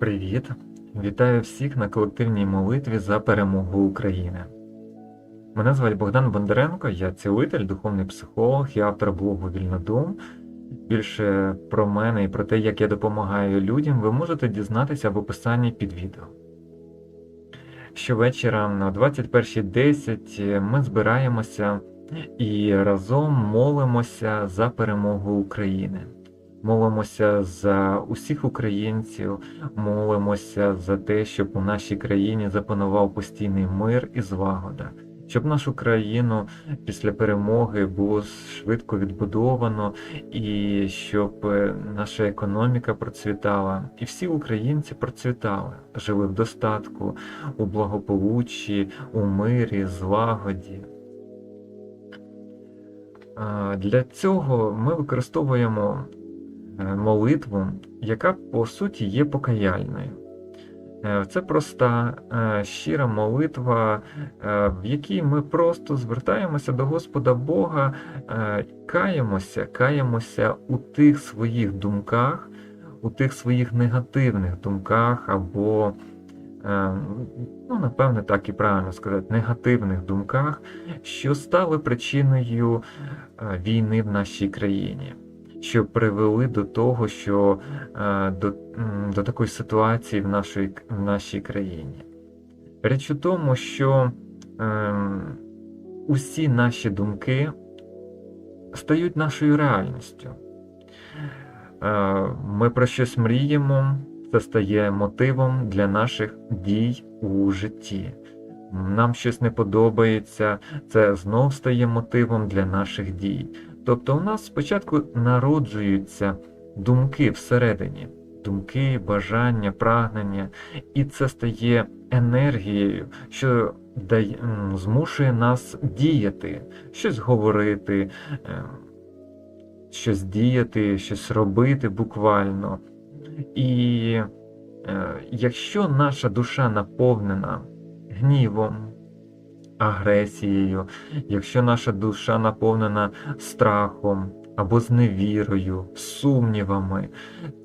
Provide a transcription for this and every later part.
Привіт! Вітаю всіх на колективній молитві за перемогу України. Мене звати Богдан Бондаренко, я цілитель, духовний психолог і автор блогу Вільнодум. Більше про мене і про те, як я допомагаю людям, ви можете дізнатися в описанні під відео. Щовечора на 21.10 ми збираємося і разом молимося за перемогу України. Молимося за усіх українців, молимося за те, щоб у нашій країні запанував постійний мир і злагода, щоб нашу країну після перемоги було швидко відбудовано, і щоб е, наша економіка процвітала, і всі українці процвітали, жили в достатку, у благополуччі, у мирі, злагоді. Для цього ми використовуємо молитву, яка по суті є покаяльною. Е, Це проста, е, щира молитва, е, в якій ми просто звертаємося до Господа Бога, е, каємося, каємося у тих своїх думках, у тих своїх негативних думках, або, е, ну, напевне, так і правильно сказати, негативних думках, що стали причиною е, війни в нашій країні що привели до того, що е, до, до такої ситуації в нашій, в нашій країні. Річ у тому, що е, усі наші думки стають нашою реальністю. Е, Ми про щось мріємо, це стає мотивом для наших дій у житті. Нам щось не подобається, це знов стає мотивом для наших дій. Тобто у нас спочатку народжуються думки всередині, думки, бажання, прагнення, і це стає енергією, що дає, змушує нас діяти, щось говорити, е, щось діяти, щось робити буквально. І е, якщо наша душа наповнена гнівом, агресією, якщо наша душа наповнена страхом або зневірою, сумнівами,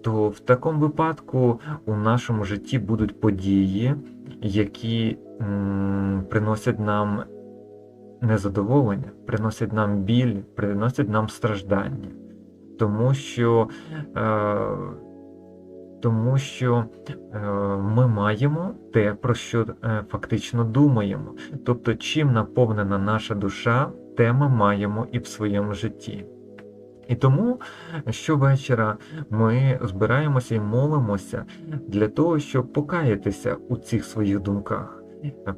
то в такому випадку у нашому житті будуть події, які приносять нам незадоволення, приносять нам біль, приносять нам страждання. Тому що е, тому що е, ми маємо те, про що е, фактично думаємо. Тобто, чим наповнена наша душа, те ми маємо і в своєму житті. І тому щовечора ми збираємося і молимося для того, щоб покаятися у цих своїх думках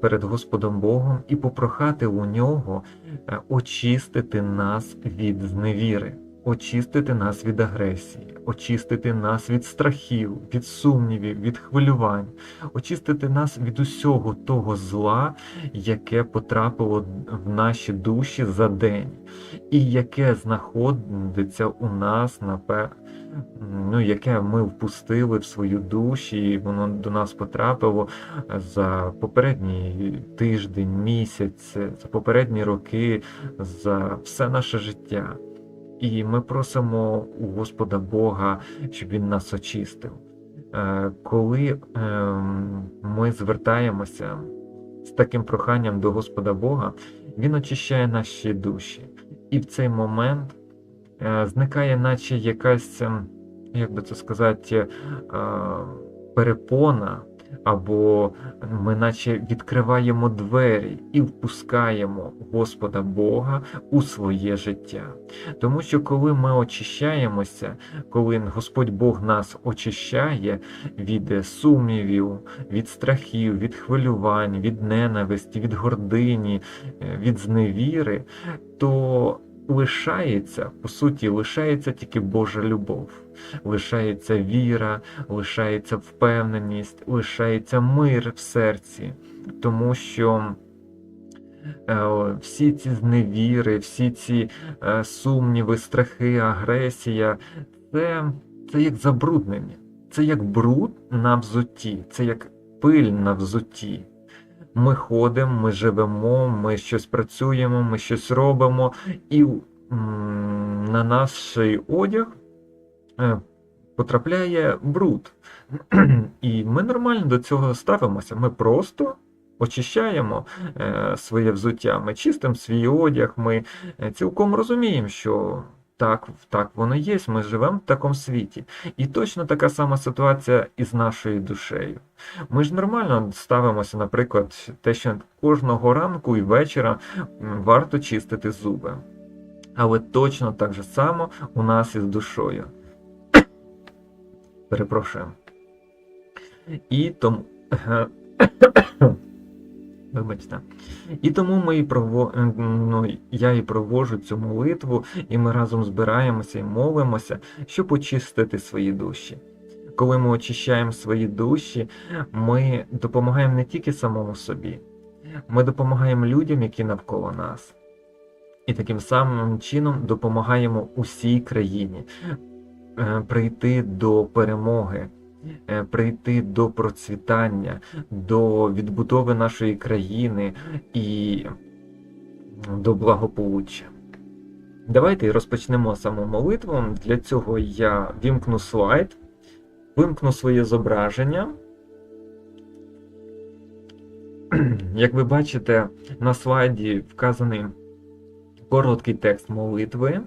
перед Господом Богом і попрохати у нього е, очистити нас від зневіри очистити нас від агресії, очистити нас від страхів, від сумнівів, від хвилювань, очистити нас від усього того зла, яке потрапило в наші душі за день, і яке знаходиться у нас напевно. Ну, яке ми впустили в свою душі, і воно до нас потрапило за попередній тиждень, місяць, за попередні роки, за все наше життя. І ми просимо у Господа Бога, щоб Він нас очистив. Е, коли ем, ми звертаємося з таким проханням до Господа Бога, Він очищає наші душі. І в цей момент е, зникає, наче якась, ем, як би це сказати, е, перепона або ми наче відкриваємо двері і впускаємо Господа Бога у своє життя. Тому що коли ми очищаємося, коли Господь Бог нас очищає від сумнівів, від страхів, від хвилювань, від ненависті, від гордині, е, від зневіри, то лишається, по суті, лишається тільки Божа любов, лишається віра, лишається впевненість, лишається мир в серці, тому що е, всі ці зневіри, всі ці е, сумніви, страхи, агресія це, це як забруднення, це як бруд на взутті, це як пиль на взутті. Ми ходимо, ми живемо, ми щось працюємо, ми щось робимо, і на наш одяг е, потрапляє бруд. І ми нормально до цього ставимося. Ми просто очищаємо е, своє взуття, ми чистимо свій одяг, ми е, цілком розуміємо, що так, так воно є, ми живемо в такому світі. І точно така сама ситуація і з нашою душею. Ми ж нормально ставимося, наприклад, те, що кожного ранку і вечора варто чистити зуби. Але точно так же само у нас із душою. Перепрошую. І тому. Вибачте. І тому ми і прово... ну, я і провожу цю молитву, і ми разом збираємося і молимося, щоб очистити свої душі. Коли ми очищаємо свої душі, ми допомагаємо не тільки самому собі, ми допомагаємо людям, які навколо нас. І таким самим чином допомагаємо усій країні е, прийти до перемоги, е, прийти до процвітання, до відбудови нашої країни і до благополуччя. Давайте розпочнемо саму молитву. Для цього я вімкну слайд, вимкну своє зображення. Як ви бачите, на слайді вказаний короткий текст молитви.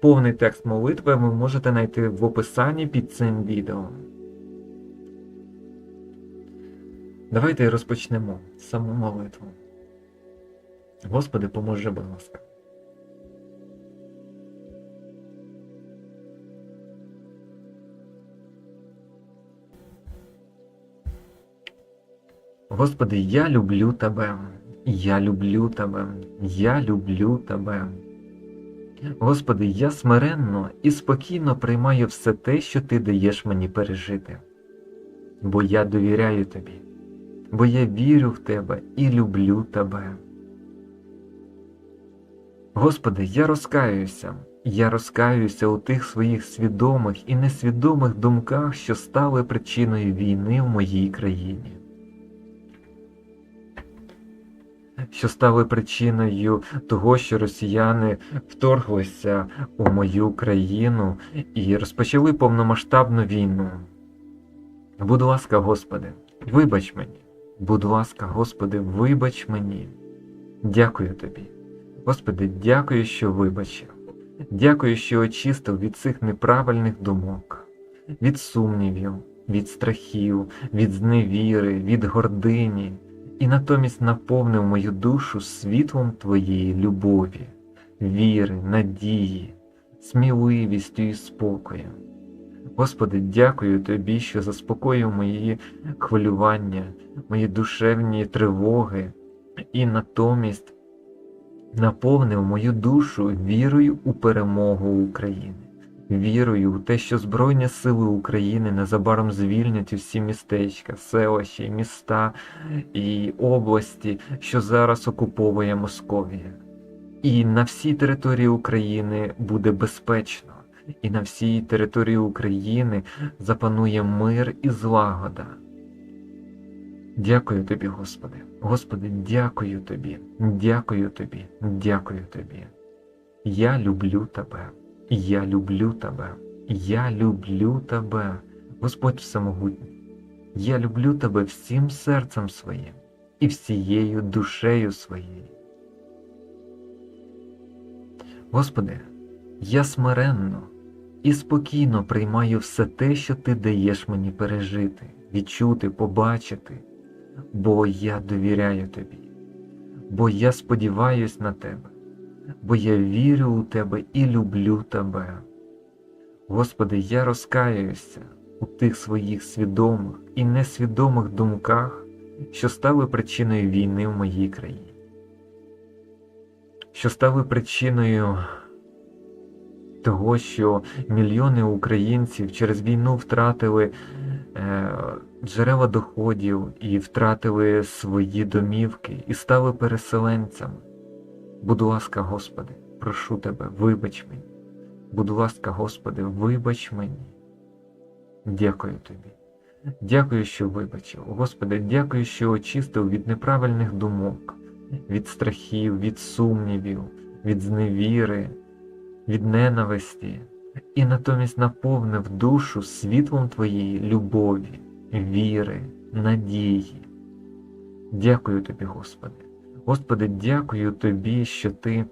Повний текст молитви ви можете знайти в описанні під цим відео. Давайте розпочнемо саму молитву. Господи, поможи, будь ласка. Господи, я люблю Тебе. Я люблю Тебе. Я люблю Тебе. Господи, я смиренно і спокійно приймаю все те, що Ти даєш мені пережити. Бо я довіряю Тобі, бо я вірю в Тебе і люблю Тебе. Господи, я розкаюся, я розкаюся у тих своїх свідомих і несвідомих думках, що стали причиною війни в моїй країні. що стали причиною того, що росіяни вторглися у мою країну і розпочали повномасштабну війну. Будь ласка, Господи, вибач мені, будь ласка, Господи, вибач мені. Дякую Тобі. Господи, дякую, що вибачив. Дякую, що очистив від цих неправильних думок, від сумнівів, від страхів, від зневіри, від гордині і натомість наповнив мою душу світлом Твоєї любові, віри, надії, сміливістю і спокоєм. Господи, дякую Тобі, що заспокоїв мої хвилювання, мої душевні тривоги, і натомість наповнив мою душу вірою у перемогу України вірою у те, що Збройні Сили України незабаром звільнять усі містечка, селища, міста і області, що зараз окуповує Московія. І на всій території України буде безпечно, і на всій території України запанує мир і злагода. Дякую тобі, Господи. Господи, дякую тобі, дякую тобі, дякую тобі. Я люблю тебе. Я люблю тебе, я люблю тебе, Господь Всемогутній. Я люблю тебе всім серцем своїм і всією душею своєю. Господи, я смиренно і спокійно приймаю все те, що Ти даєш мені пережити, відчути, побачити, бо я довіряю Тобі, бо я сподіваюсь на Тебе. Бо я вірю у Тебе і люблю Тебе. Господи, я розкаюся у тих своїх свідомих і несвідомих думках, що стали причиною війни в моїй країні, що стали причиною того, що мільйони українців через війну втратили е, джерела доходів і втратили свої домівки і стали переселенцями. Будь ласка, Господи, прошу Тебе, вибач мені. Будь ласка, Господи, вибач мені. Дякую Тобі. Дякую, що вибачив. Господи, дякую, що очистив від неправильних думок, від страхів, від сумнівів, від зневіри, від ненависті, і натомість наповнив душу світлом Твоєї любові, віри, надії. Дякую Тобі, Господи. Господи, дякую Тобі, що Ти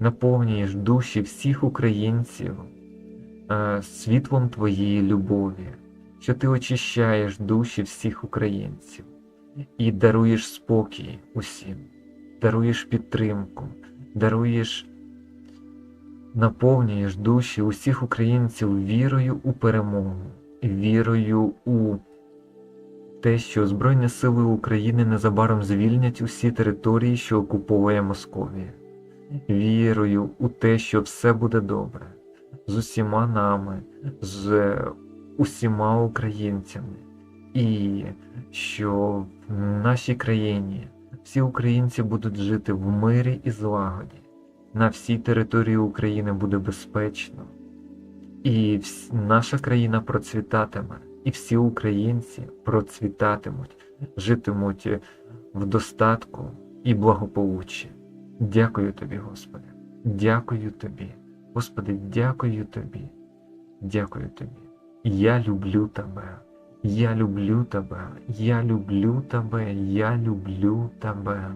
наповнюєш душі всіх українців е, світлом Твоєї любові, що Ти очищаєш душі всіх українців і даруєш спокій усім, даруєш підтримку, даруєш, наповнюєш душі усіх українців вірою у перемогу, вірою у те, що Збройні Сили України незабаром звільнять усі території, що окуповує Московія, вірою у те, що все буде добре з усіма нами, з усіма українцями, і що в нашій країні всі українці будуть жити в мирі і злагоді. На всій території України буде безпечно, і наша країна процвітатиме, і всі українці процвітатимуть, житимуть в достатку і благополуччі. Дякую тобі, Господи, дякую тобі, Господи, дякую тобі, дякую тобі. Я люблю тебе, я люблю тебе, я люблю тебе, я люблю тебе.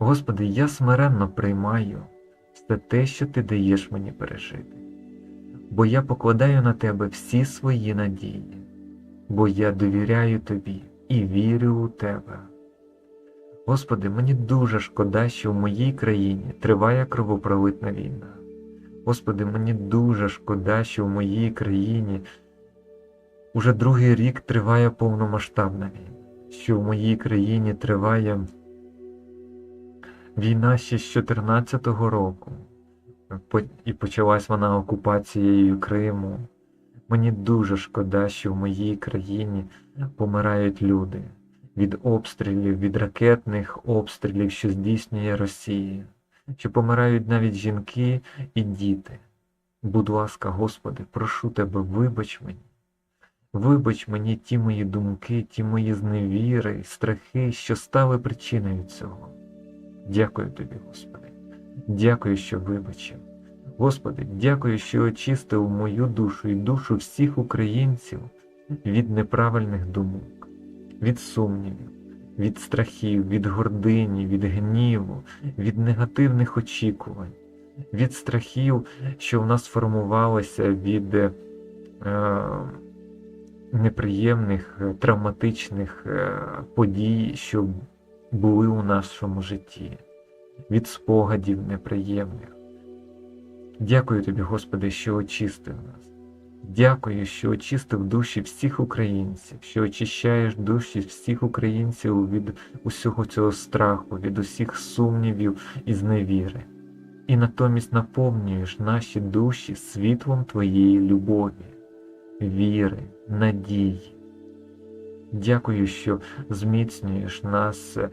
Господи, я смиренно приймаю все те, що Ти даєш мені пережити, бо я покладаю на Тебе всі свої надії, бо я довіряю Тобі і вірю у Тебе. Господи, мені дуже шкода, що в моїй країні триває кровопролитна війна. Господи, мені дуже шкода, що в моїй країні уже другий рік триває повномасштабна війна, що в моїй країні триває війна ще з 2014 року, і почалась вона окупацією Криму. Мені дуже шкода, що в моїй країні помирають люди від обстрілів, від ракетних обстрілів, що здійснює Росія, що помирають навіть жінки і діти. Будь ласка, Господи, прошу Тебе, вибач мені. Вибач мені ті мої думки, ті мої зневіри, страхи, що стали причиною цього. Дякую тобі, Господи. Дякую, що вибачив. Господи, дякую, що очистив мою душу і душу всіх українців від неправильних думок, від сумнівів, від страхів, від гордині, від гніву, від негативних очікувань, від страхів, що в нас формувалися від е, неприємних, е, травматичних е, подій, що були у нашому житті, від спогадів неприємних. Дякую тобі, Господи, що очистив нас. Дякую, що очистив душі всіх українців, що очищаєш душі всіх українців від усього цього страху, від усіх сумнівів і зневіри. І натомість наповнюєш наші душі світлом Твоєї любові, віри, надії. Дякую, що зміцнюєш нас е,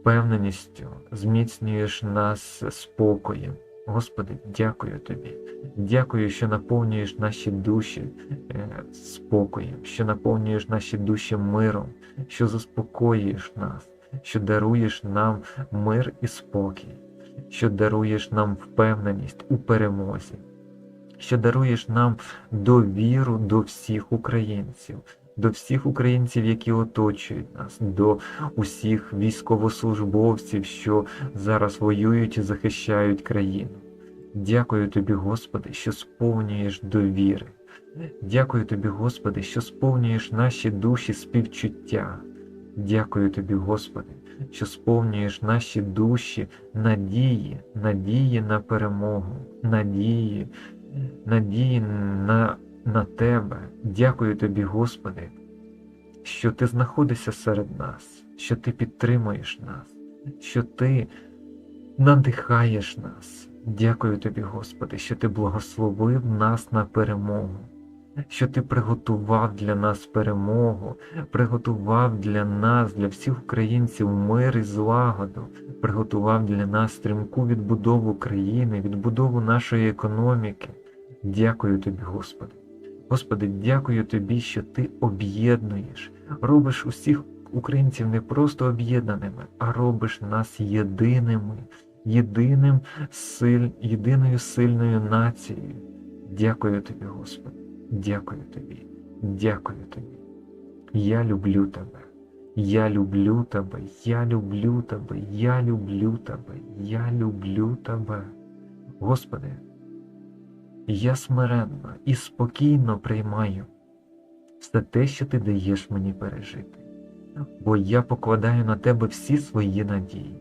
впевненістю, зміцнюєш нас спокоєм. Господи, дякую Тобі. Дякую, що наповнюєш наші душі е, спокоєм, що наповнюєш наші душі миром, що заспокоюєш нас, що даруєш нам мир і спокій, що даруєш нам впевненість у перемозі, що даруєш нам довіру до всіх українців, до всіх українців, які оточують нас, до усіх військовослужбовців, що зараз воюють і захищають країну. Дякую тобі, Господи, що сповнюєш довіри. Дякую тобі, Господи, що сповнюєш наші душі співчуття. Дякую тобі, Господи, що сповнюєш наші душі надії, надії на перемогу, надії, надії на, на Тебе. Дякую тобі, Господи, що Ти знаходишся серед нас, що Ти підтримуєш нас, що Ти надихаєш нас. Дякую тобі, Господи, що Ти благословив нас на перемогу, що Ти приготував для нас перемогу, приготував для нас, для всіх українців мир і злагоду, приготував для нас стрімку відбудову країни, відбудову нашої економіки. Дякую тобі, Господи. Господи, дякую тобі, що Ти об'єднуєш, робиш усіх українців не просто об'єднаними, а робиш нас єдиними, єдиним силь, єдиною сильною нацією. Дякую тобі, Господи, дякую тобі, дякую тобі. Я люблю тебе. Я люблю тебе, я люблю тебе, я люблю тебе, я люблю тебе. Господи, я смиренно і спокійно приймаю все те, що ти даєш мені пережити, бо я покладаю на тебе всі свої надії,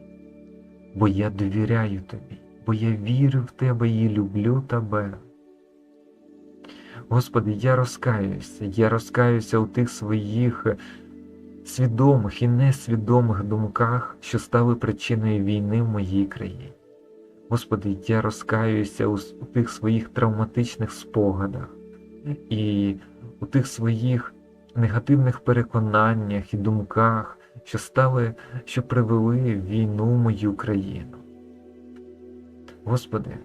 бо я довіряю тобі, бо я вірю в тебе і люблю тебе. Господи, я розкаюся, я розкаюся у тих своїх свідомих і несвідомих думках, що стали причиною війни в моїй країні. Господи, я розкаюся у, у тих своїх травматичних спогадах і у тих своїх негативних переконаннях і думках, що стали, що привели війну в мою країну. Господи,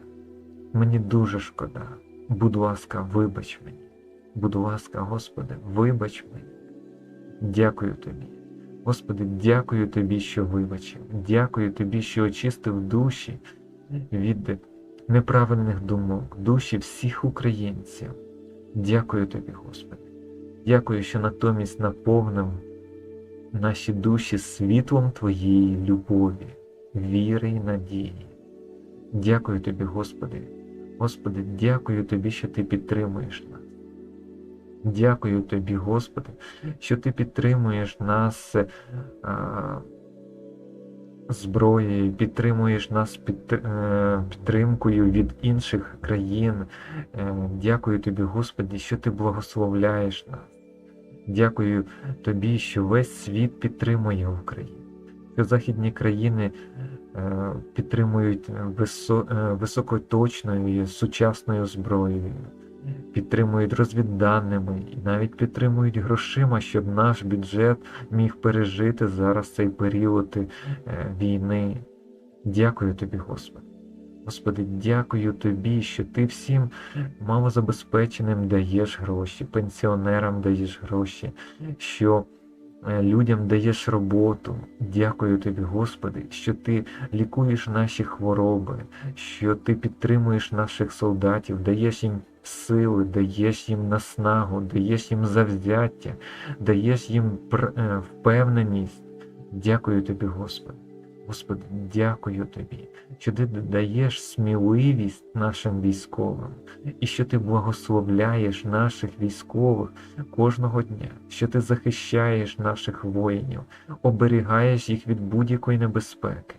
мені дуже шкода. Будь ласка, вибач мені. Будь ласка, Господи, вибач мені. Дякую Тобі. Господи, дякую Тобі, що вибачив. Дякую Тобі, що очистив душі від неправильних думок, душі всіх українців. Дякую Тобі, Господи. Дякую, що натомість наповнив наші душі світлом Твоєї любові, віри і надії. Дякую Тобі, Господи. Господи, дякую Тобі, що Ти підтримуєш нас. Дякую Тобі, Господи, що Ти підтримуєш нас а, зброєю, підтримуєш нас під, е, підтримкою від інших країн. Е, дякую Тобі, Господи, що Ти благословляєш нас. Дякую Тобі, що весь світ підтримує Україну, що західні країни е, підтримують висо, високоточною сучасною зброєю підтримують розвідданими і навіть підтримують грошима, щоб наш бюджет міг пережити зараз цей період е, війни. Дякую тобі, Господи. Господи, дякую тобі, що ти всім малозабезпеченим даєш гроші, пенсіонерам даєш гроші, що е, людям даєш роботу. Дякую тобі, Господи, що ти лікуєш наші хвороби, що ти підтримуєш наших солдатів, даєш їм сили, даєш їм наснагу, даєш їм завзяття, даєш їм е, впевненість. Дякую тобі, Господи. Господи, дякую Тобі, що Ти даєш сміливість нашим військовим, і що Ти благословляєш наших військових кожного дня, що Ти захищаєш наших воїнів, оберігаєш їх від будь-якої небезпеки.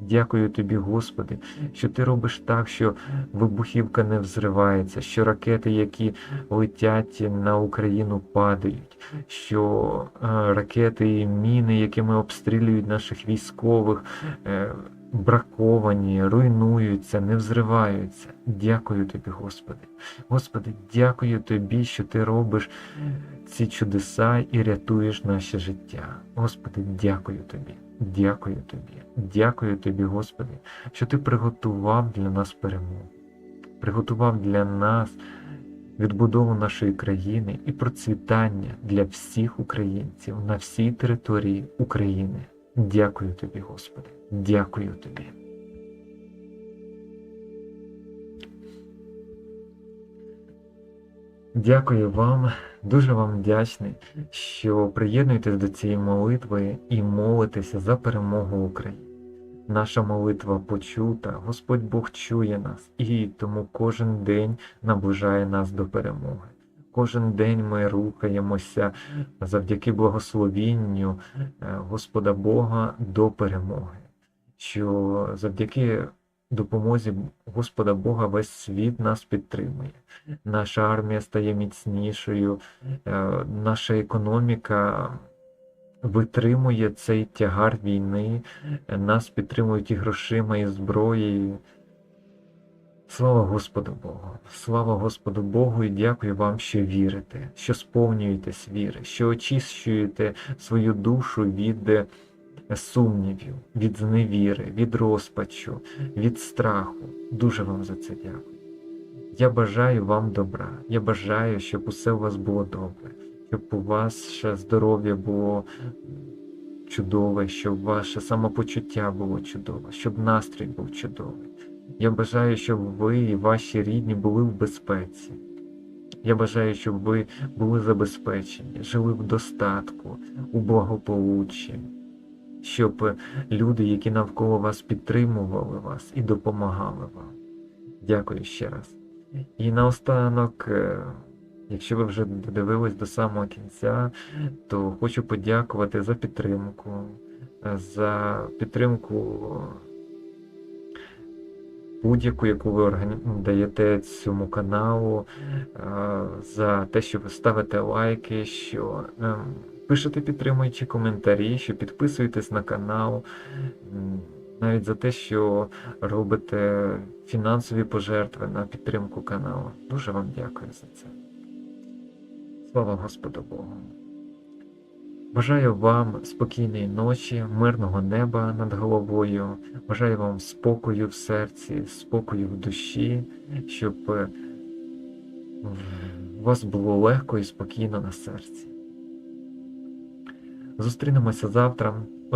Дякую тобі, Господи, що ти робиш так, що вибухівка не взривається, що ракети, які летять на Україну, падають, що е, ракети і міни, якими обстрілюють наших військових, е, браковані, руйнуються, не взриваються. Дякую тобі, Господи. Господи, дякую тобі, що ти робиш ці чудеса і рятуєш наше життя. Господи, дякую тобі. Дякую тобі, дякую тобі, Господи, що Ти приготував для нас перемогу, приготував для нас відбудову нашої країни і процвітання для всіх українців на всій території України. Дякую тобі, Господи, дякую тобі. Дякую вам, дуже вам вдячний, що приєднуєтесь до цієї молитви і молитеся за перемогу України. Наша молитва почута, Господь Бог чує нас, і тому кожен день наближає нас до перемоги. Кожен день ми рухаємося завдяки благословінню е, Господа Бога до перемоги, що завдяки допомозі Господа Бога весь світ нас підтримує. Наша армія стає міцнішою, е, наша економіка витримує цей тягар війни, нас підтримують і грошима, і зброєю. Слава Господу Богу! Слава Господу Богу і дякую вам, що вірите, що сповнюєтесь віри, що очищуєте свою душу від сумнівів, від зневіри, від розпачу, від страху. Дуже вам за це дякую. Я бажаю вам добра. Я бажаю, щоб усе у вас було добре, щоб у вас ще здоров'я було чудове, щоб ваше самопочуття було чудове, щоб настрій був чудовий. Я бажаю, щоб ви і ваші рідні були в безпеці. Я бажаю, щоб ви були забезпечені, жили в достатку, у благополуччі, щоб е, люди, які навколо вас підтримували вас і допомагали вам. Дякую ще раз. І наостанок, е, якщо ви вже додивились до самого кінця, то хочу подякувати за підтримку, е, за підтримку будь-яку, яку ви органі- даєте цьому каналу, за те, що ви ставите лайки, що ем, пишете підтримуючі коментарі, що підписуєтесь на канал, навіть за те, що робите фінансові пожертви на підтримку каналу. Дуже вам дякую за це. Слава Господу Богу. Бажаю вам спокійної ночі, мирного неба над головою. Бажаю вам спокою в серці, спокою в душі, щоб у вас було легко і спокійно на серці. Зустрінемося завтра